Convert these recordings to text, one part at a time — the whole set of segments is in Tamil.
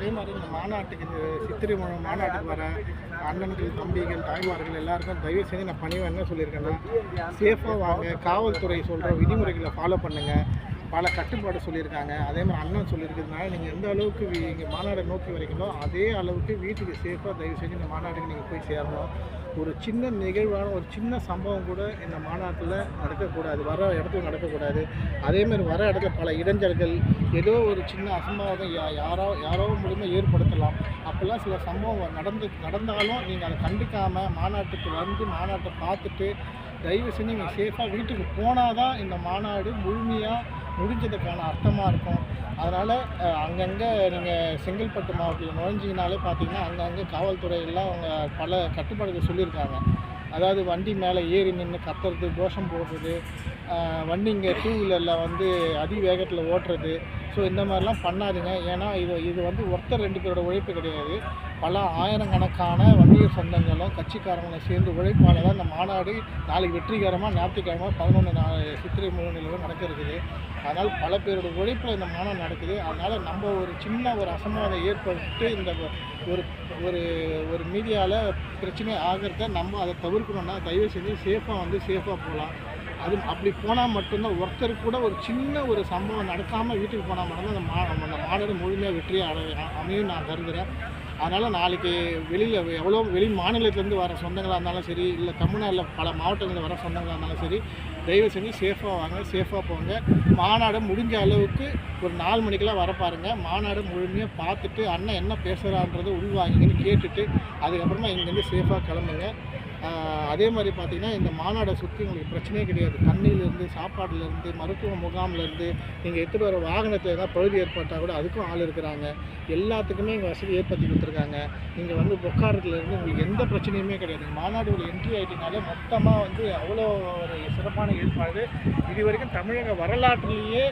அதே மாதிரி இந்த மாநாட்டுக்கு இந்த சித்திரை மாநாட்டுக்கு வர அண்ணன்கள் தம்பிகள் தாய்மார்கள் எல்லாருக்கும் தயவு செஞ்சு நான் பணிவாக என்ன சொல்லியிருக்கேன்னா சேஃபாக வாங்க காவல்துறை சொல்கிற விதிமுறைகளை ஃபாலோ பண்ணுங்கள் பல கட்டுப்பாடு சொல்லியிருக்காங்க. அதே மாதிரி அண்ணன் சொல்லியிருக்கிறதுனால நீங்கள் எந்த அளவுக்கு இங்கே மாநாடை நோக்கி வரீங்களோ அதே அளவுக்கு வீட்டுக்கு சேஃபாக தயவு செஞ்சு இந்த மாநாட்டுக்கு நீங்கள் போய் சேரணும். ஒரு சின்ன நிகழ்வான ஒரு சின்ன சம்பவம் கூட இந்த மாநாட்டில் நடக்கக்கூடாது. வர இடத்துல நடக்கக்கூடாது. அதேமாதிரி வர இடத்துல பல இடைஞ்சல்கள் ஏதோ ஒரு சின்ன அசம்பாவிதம் யா- யாரோ யாரோ மூலியமாக ஏற்படுத்தலாம். அப்போல்லாம் சில சம்பவம் நடந்து நடந்தாலும் நீங்கள் அதை கண்டுக்காமல் மாநாட்டுக்கு வந்து மாநாட்டை பார்த்துட்டு தயவு செஞ்சு நீங்கள் சேஃபாக வீட்டுக்கு போனால் தான் இந்த மாநாடு முழுமையாக முடிஞ்சதுக்கான அர்த்தமாக இருக்கும். அதனால் அங்கங்கே நீங்கள் செங்கல்பட்டு மாவட்டத்தில் நுழைஞ்சிங்கனாலே பார்த்தீங்கன்னா அங்கங்கே காவல்துறையெல்லாம் அவங்க பல கட்டுப்பாடுகள் சொல்லியிருக்காங்க. அதாவது வண்டி மேலே ஏறி நின்று கத்துறது கோஷம் போடுறது வண்டி வண்டிங்க டூ வீலரில் வந்து அதிவேகத்தில் ஓட்டுறது. ஸோ இந்த மாதிரிலாம் பண்ணாதீங்க. ஏன்னா இது இது வந்து ஒருத்தர் ரெண்டு பேரோட உழைப்பு கிடையாது. பல ஆயிரக்கணக்கான வணிக சொந்தங்களும் கட்சிக்காரங்களும் சேர்ந்து உழைப்பால் தான் இந்த மாநாடு நாளைக்கு வெற்றிகரமாக ஞாயிற்றுக்கிழமை பதினொன்று நாள் சித்திரை மூணு நிலவு நடக்க இருக்குது அதனால் பல பேரோட உழைப்பில் இந்த மாநாடு நடக்குது. அதனால் நம்ம ஒரு சின்ன ஒரு அசம்பாவிதம் ஏற்பட்டு இந்த ஒரு ஒரு ஒரு மீடியாவில் பிரச்சனை ஆகிறத நம்ம அதை தவிர்க்கணும்னா தயவு செஞ்சு சேஃபாக வந்து சேஃபாக போகலாம். அது அப்படி போனால் மட்டும்தான் ஒருத்தர் கூட ஒரு சின்ன ஒரு சம்பவம் நடக்காமல் வீட்டுக்கு போனால் மட்டும்தான் அந்த மா அந்த மாநாடு முழுமையாக வெற்றியாக அடை அமையும் நான் கருதுகிறேன் அதனால் நாளைக்கு வெளியில் எவ்வளோ வெளி மாநிலத்திலேருந்து வர சொந்தங்களாக இருந்தாலும் சரி இல்லை தமிழ்நாட்டில் பல மாவட்டங்களில் வர சொந்தங்களாக இருந்தாலும் சரி தயவு செஞ்சு சேஃபாக வாங்க சேஃபாக போங்க. மாநாடு முடிஞ்ச அளவுக்கு ஒரு நாலு மணிக்கெல்லாம் வர பாருங்கள் மாநாடு முழுமையாக பார்த்துட்டு அண்ணன் என்ன பேசுகிறான்றதை உள்வாங்கிங்கன்னு கேட்டுட்டு அதுக்கப்புறமா இங்கேருந்து சேஃபாக கிளம்புங்க. அதே மாதிரி பார்த்தீங்கன்னா இந்த மாநாடை சுற்றி உங்களுக்கு பிரச்சனையே கிடையாது. தண்ணியிலேருந்து சாப்பாடுலேருந்து மருத்துவ முகாம்லேருந்து நீங்கள் எடுத்துகிட்டு வர வாகனத்தில் ஏதாவது பகுதி ஏற்பட்டால் கூட அதுக்கும் ஆள் இருக்கிறாங்க. எல்லாத்துக்குமே இங்கே வசதி ஏற்படுத்தி கொடுத்துருக்காங்க. நீங்கள் வந்து உட்காரத்துலேருந்து உங்களுக்கு எந்த பிரச்சனையுமே கிடையாது. மாநாடு ஒரு என்ட்ரி ஆகிட்டீங்கனாலே மொத்தமாக வந்து அவ்வளோ ஒரு சிறப்பான ஏற்பாடு. இது வரைக்கும் தமிழக வரலாற்றுலேயே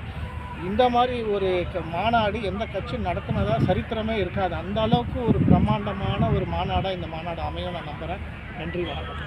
இந்த மாதிரி ஒரு க- மாநாடு எந்த கட்சியும் நடத்தினதா சரித்திரமே இருக்காது. அந்த அளவுக்கு ஒரு பிரம்மாண்டமான ஒரு மாநாடாக இந்த மாநாடு அமையும் நான் நம்புகிறேன் நன்றி வணக்கம்.